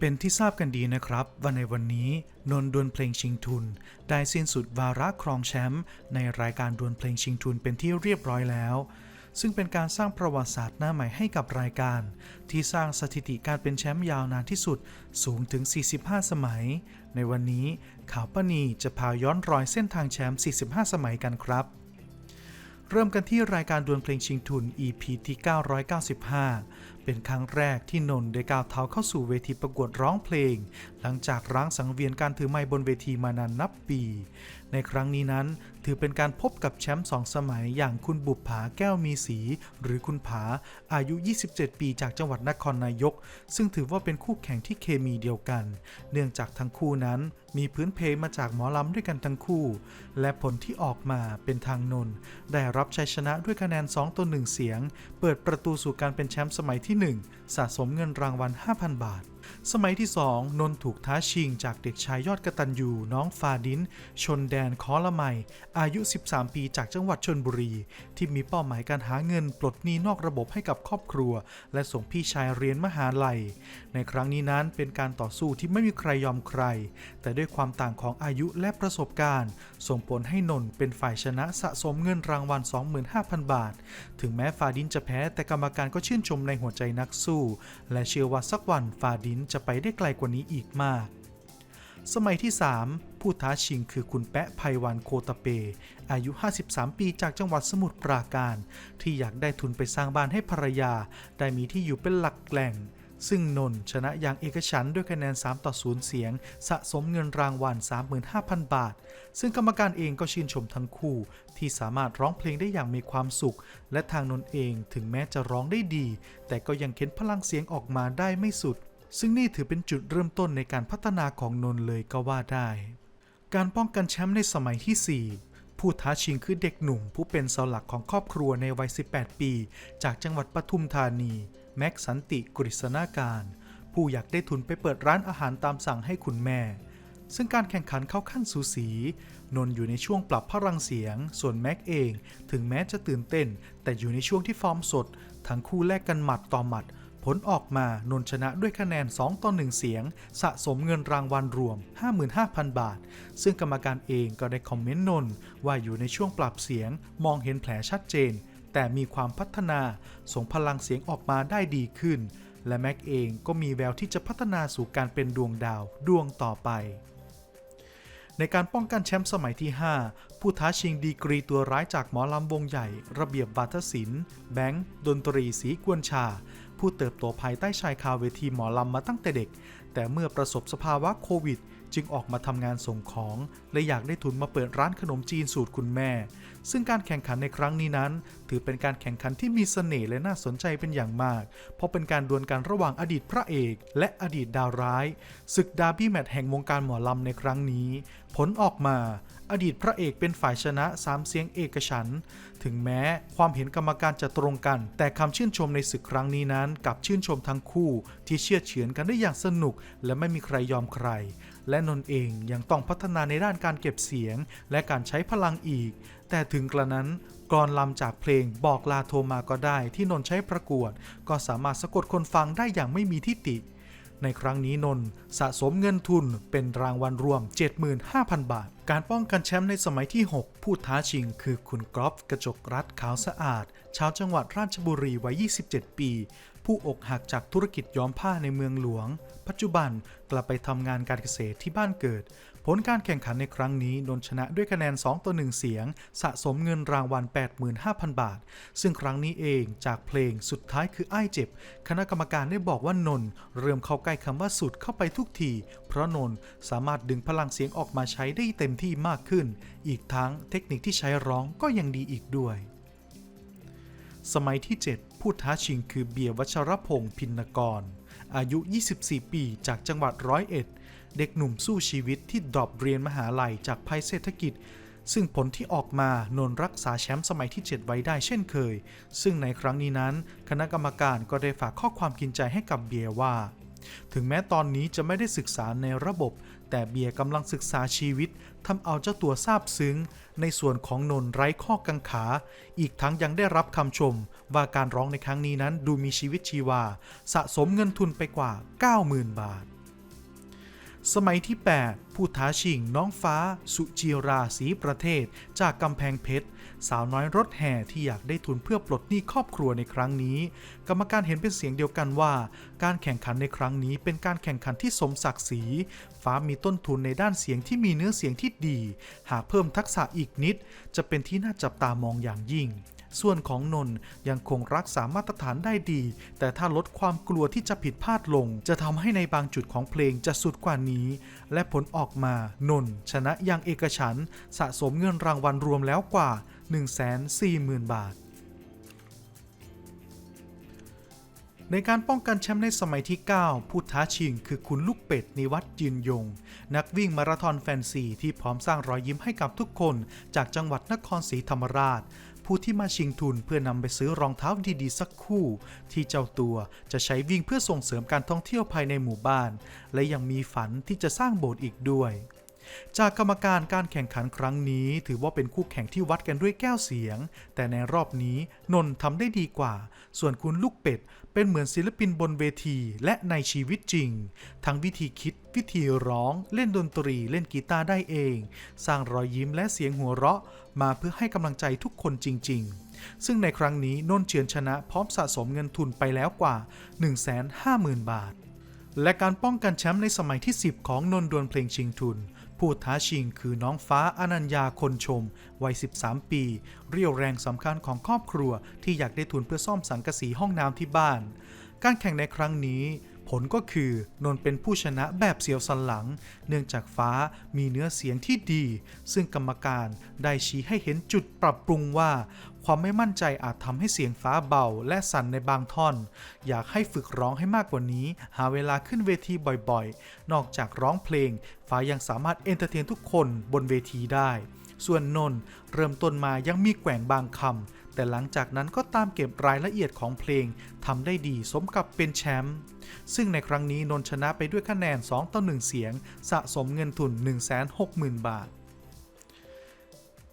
เป็นที่ทราบกันดีนะครับว่าในวันนี้นนท์ดวลเพลงชิงทุน ได้สิ้นสุดวาระครองแชมป์ในรายการดวลเพลงชิงทุนเป็นที่เรียบร้อยแล้ว ซึ่งเป็นการสร้างประวัติศาสตร์หน้าใหม่ให้กับรายการ ที่สร้างสถิติการเป็นแชมป์ยาวนานที่สุดสูงถึง 45 สมัย ในวันนี้ข่าวป้านีจะพาย้อนรอยเส้นทางแชมป์ 45 สมัยกันครับ เริ่มกันที่รายการดวลเพลงชิงทุน EP ที่ 995เป็นครั้งแรกที่นน์ได้ก้าวเท้าเข้าสู่เวทีประกวดร้องเพลง หลังจากร้างสังเวียนการถือไมค์บนเวทีมานานนับปี ในครั้งนี้นั้นถือเป็นการพบกับแชมป์สองสมัยอย่างคุณบุปผาแก้วมีสี หรือคุณผาอายุ 27 ปีจากจังหวัดนครนายก ซึ่งถือว่าเป็นคู่แข่งที่เคมีเดียวกัน เนื่องจากทั้งคู่นั้นมีพื้นเพมาจากหมอลำด้วยกันทั้งคู่ และผลที่ออกมาเป็นทางนน์ได้รับชัยชนะด้วยคะแนน 2ต่อ1เสียง เปิดประตูสู่การเป็นแชมป์สมัยที่1 สะสมเงินรางวัล 5,000 บาท สมัยที่ 2 นนท์ถูกท้าชิงจากเด็กชายยอดกระตันยูน้องฟาดิน ชนแดนคอละไม อายุ 13 ปีจากจังหวัดชนบุรี ที่มีเป้าหมายการหาเงินปลดหนี้นอกระบบให้กับครอบครัว และส่งพี่ชายเรียนมหาลัย ในครั้งนี้นั้นเป็นการต่อสู้ที่ไม่มีใครยอมใคร แต่ด้วยความต่างของอายุและประสบการณ์ ส่งผลให้นนท์เป็นฝ่ายชนะสะสมเงินรางวัล 25,000 บาท ถึงแม้ฟาดินจะแพ้แต่กรรมการก็ชื่นชมในหัวใจใจนักสู้ และเชื่อว่าสักวันฟาดินจะไปได้ไกลกว่านี้อีกมาก สมัยที่ 3 ผู้ท้าชิงคือคุณแปะไพวันโคตเป อายุ 53 ปีจากจังหวัดสมุทรปราการ ที่อยากได้ทุนไปสร้างบ้านให้ภรรยา ได้มีที่อยู่เป็นหลักแหล่ง ซึ่งนนท์ชนะอย่างเอกฉันด้วยคะแนน 3 ต่อ 0 เสียง สะสมเงินรางวัล 35,000 บาท ซึ่งกรรมการเองก็ชื่นชมทั้งคู่ ที่สามารถร้องเพลงได้อย่างมีความสุข และทางนนท์เองถึงแม้จะร้องได้ดี แต่ก็ยังเค้นพลังเสียงออกมาได้ไม่สุด ซึ่งนี่ถือเป็นจุดเริ่มต้นในการพัฒนาของนนท์เลยก็ว่าได้ การป้องกันแชมป์ในสมัยที่ 4ผู้ท้าชิงคือเด็กหนุ่มผู้เป็นเสาหลักของครอบครัวในวัย 18 ปี จากจังหวัดปทุมธานี แม็กสันติกฤษณาการ ผู้อยากได้ทุนไปเปิดร้านอาหารตามสั่งให้คุณแม่ ซึ่งการแข่งขันเข้าขั้นสูสี นนท์อยู่ในช่วงปรับพลังเสียง ส่วนแม็กเอง ถึงแม้จะตื่นเต้น แต่อยู่ในช่วงที่ฟอร์มสด ทั้งคู่แลกกันหมัดต่อหมัด ผลออกมานนท์ชนะด้วยคะแนน 2 ต่อ 1 เสียง สะสมเงินรางวัลรวม 55,000 บาท ซึ่งกรรมการเองก็ได้คอมเมนต์นนท์ว่าอยู่ในช่วงปรับเสียง มองเห็นแผลชัดเจน แต่มีความพัฒนาส่งพลังเสียงออกมาได้ดีขึ้น และแม็กเองก็มีแววที่จะพัฒนาสู่การเป็นดวงดาวดวงต่อไป ในการป้องกันแชมป์สมัยที่ 5 ผู้ท้าชิงดีกรีตัวร้ายจากหมอลำวงใหญ่ ระเบียบวาทศิลป์แบงค์ดนตรีสีกวนชา ผู้เติบโตภายใต้ชายคาเวทีหมอลำมาตั้งแต่เด็ก แต่เมื่อประสบสภาวะโควิด จึงออกมาทำงานส่งของ และอยากได้ทุนมาเปิดร้านขนมจีนสูตรคุณแม่ ซึ่งการแข่งขันในครั้งนี้นั้น ถือเป็นการแข่งขันที่มีเสน่ห์และน่าสนใจเป็นอย่างมาก เพราะเป็นการดวลกันระหว่างอดีตพระเอก และอดีตดาวร้ายศึกดาร์บี้แมตช์แห่งวงการหมอลำในครั้งนี้ ผลออกมา อดีตพระเอกเป็นฝ่ายชนะ3เสียงเอกฉันท์ถึงแม้ความเห็นกรรมการจะตรงกัน แต่คำชื่นชมในศึกครั้งนี้นั้นกลับชื่นชมทั้งคู่ที่เชื่อเฉือนกันได้อย่างสนุก และไม่มีใครยอมใครและนนเองยังต้องพัฒนาในด้านการเก็บเสียง และการใช้พลังอีก แต่ถึงกระนั้นกรอนลำจากเพลงบอกลาโทรมาก็ได้ที่นนใช้ประกวด ก็สามารถสะกดคนฟังได้อย่างไม่มีทิฏฐิในครั้งนี้นนสะสมเงินทุนเป็นรางวัลรวม 75,000 บาท การป้องกันแชมป์ในสมัยที่ 6 ผู้ท้าชิงคือคุณกรอฟกระจกรัฐขาวสะอาด ชาวจังหวัดราชบุรีวัย 27 ปี ผู้อกหักจากธุรกิจย้อมผ้าในเมืองหลวง ปัจจุบันกลับไปทำงานการเกษตรที่บ้านเกิด ผลการแข่งขันในครั้งนี้นนท์ชนะด้วยคะแนน 2 ต่อ 1 เสียง สะสมเงินรางวัล 85,000 บาท ซึ่งครั้งนี้เองจากเพลงสุดท้ายคือไอ้ายเจ็บ คณะกรรมการได้บอกว่านนท์เริ่มเข้าใกล้คำว่าสุดเข้าไปทุกที เพราะนนท์สามารถดึงพลังเสียงออกมาใช้ได้เต็มที่มากขึ้น อีกทั้งเทคนิคที่ใช้ร้องก็ยังดีอีกด้วย สมัยที่ 7 ผู้ท้าชิงคือเบียร์วัชรพงศ์พินกร อายุ 24 ปีจากจังหวัดร้อยเอ็ด เด็กหนุ่มสู้ชีวิตที่ดรอปเรียนมหาลัยจากภัยเศรษฐกิจ ซึ่งผลที่ออกมานนรักษาแชมป์สมัยที่ 7 ไว้ได้เช่นเคย ซึ่งในครั้งนี้นั้น คณะกรรมการก็ได้ฝากข้อความกินใจให้กับเบียร์ว่า ถึงแม้ตอนนี้จะไม่ได้ศึกษาในระบบ แต่เบียร์กำลังศึกษาชีวิตทำเอาเจ้าตัวซาบซึ้ง ในส่วนของนนท์ไร้ข้อกังขา อีกทั้งยังได้รับคำชม ว่าการร้องในครั้งนี้นั้นดูมีชีวิตชีวา สะสมเงินทุนไปกว่า 90,000 บาท สมัยที่ 8 ผู้ท้าชิงน้องฟ้า สุจิราศรีประเทศ จากกำแพงเพชร สาวน้อยรถแห่ที่อยากได้ทุนเพื่อปลดหนี้ครอบครัวในครั้งนี้ กรรมการเห็นเป็นเสียงเดียวกันว่า การแข่งขันในครั้งนี้เป็นการแข่งขันที่สมศักดิ์ศรีฟ้ามีต้นทุนในด้านเสียงที่มีเนื้อเสียงที่ดี หากเพิ่มทักษะอีกนิด จะเป็นที่น่าจับตามองอย่างยิ่ง ส่วนของนนท์ยังคงรักษามาตรฐานได้ดี แต่ถ้าลดความกลัวที่จะผิดพลาดลง จะทำให้ในบางจุดของเพลงจะสุดกว่านี้ และผลออกมานนท์ชนะอย่างเอกฉันสะสมเงินรางวัลรวมแล้วกว่า 140,000 บาทในการป้องกันแชมป์ในสมัยที่ 9 ผู้ท้าชิงคือคุณลูกเป็ดนิวัฒน์ยืนยง นักวิ่งมาราธอนแฟนซีที่พร้อมสร้างรอยยิ้มให้กับทุกคนจากจังหวัดนครศรีธรรมราช ผู้ที่มาชิงทุนเพื่อนำไปซื้อรองเท้าดีๆ สักคู่ ที่เจ้าตัวจะใช้วิ่งเพื่อส่งเสริมการท่องเที่ยวภายในหมู่บ้าน และยังมีฝันที่จะสร้างโบสถ์อีกด้วย จากกรรมการการแข่งขันครั้งนี้ ถือว่าเป็นคู่แข่งที่วัดกันด้วยแก้วเสียง แต่ในรอบนี้นนท์ทำได้ดีกว่า ส่วนคุณลูกเป็ด เป็นเหมือนศิลปินบนเวทีและในชีวิตจริง ทั้งวิธีคิด วิธีร้อง เล่นดนตรี เล่นกีตาร์ได้เอง สร้างรอยยิ้มและเสียงหัวเราะ มาเพื่อให้กำลังใจทุกคนจริง ๆซึ่งในครั้งนี้นนท์เฉือนชนะพร้อมสะสมเงินทุนไปแล้วกว่า 150,000 บาท และการป้องกันแชมป์ในสมัยที่ 10 ของนนดวลเพลงชิงทุน ผู้ท้าชิงคือน้องฟ้าอนัญญาคนชม วัย 13 ปี เรี่ยวแรงสำคัญของครอบครัวที่อยากได้ทุนเพื่อซ่อมสังกะสีห้องน้ำที่บ้าน การแข่งในครั้งนี้ผลก็คือนนเป็นผู้ชนะแบบเสียวสันหลัง เนื่องจากฟ้ามีเนื้อเสียงที่ดี ซึ่งกรรมการได้ชี้ให้เห็นจุดปรับปรุงว่า ความไม่มั่นใจอาจทำให้เสียงฟ้าเบาและสั่นในบางท่อน อยากให้ฝึกร้องให้มากกว่านี้ หาเวลาขึ้นเวทีบ่อยๆ นอกจากร้องเพลง ฟ้ายังสามารถเอนเตอร์เทนทุกคนบนเวทีได้ ส่วนนนท์เริ่มต้นมายังมีแกว่งบางคำแต่หลังจากนั้นก็ตามเก็บรายละเอียดของเพลงทำได้ดีสมกับเป็นแชมป์ซึ่งในครั้งนี้นนท์ชนะไปด้วยคะแนน 2 ต่อ 1 เสียง สะสมเงินทุน 160,000 บาท